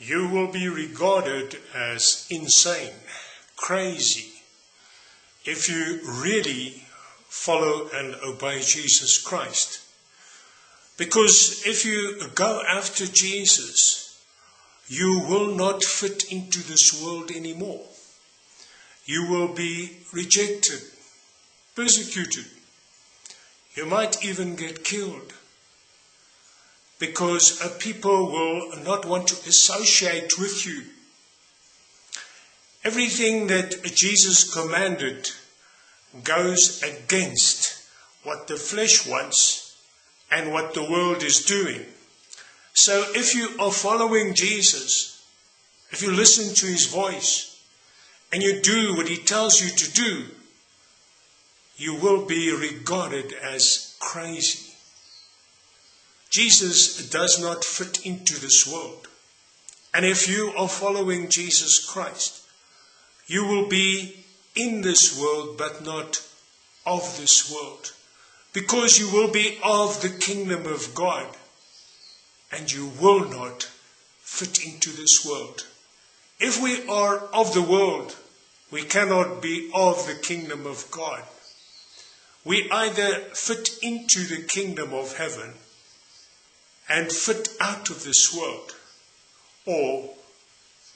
you will be regarded as insane, crazy, if you really follow and obey Jesus Christ. Because if you go after Jesus, you will not fit into this world anymore. You will be rejected, persecuted. You might even get killed because people will not want to associate with you. Everything that Jesus commanded goes against what the flesh wants and what the world is doing. So if you are following Jesus, if you listen to his voice, and you do what he tells you to do, you will be regarded as crazy. Jesus does not fit into this world. And if you are following Jesus Christ, you will be in this world but not of this world. Because you will be of the kingdom of God and you will not fit into this world. If we are of the world, we cannot be of the kingdom of God. We either fit into the kingdom of heaven and fit out of this world. Or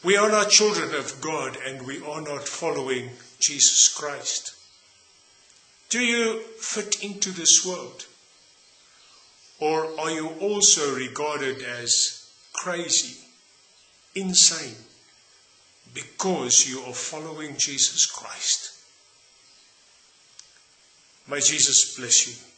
we are not children of God and we are not following Jesus Christ. Do you fit into this world? Or are you also regarded as crazy, insane, because you are following Jesus Christ? May Jesus bless you.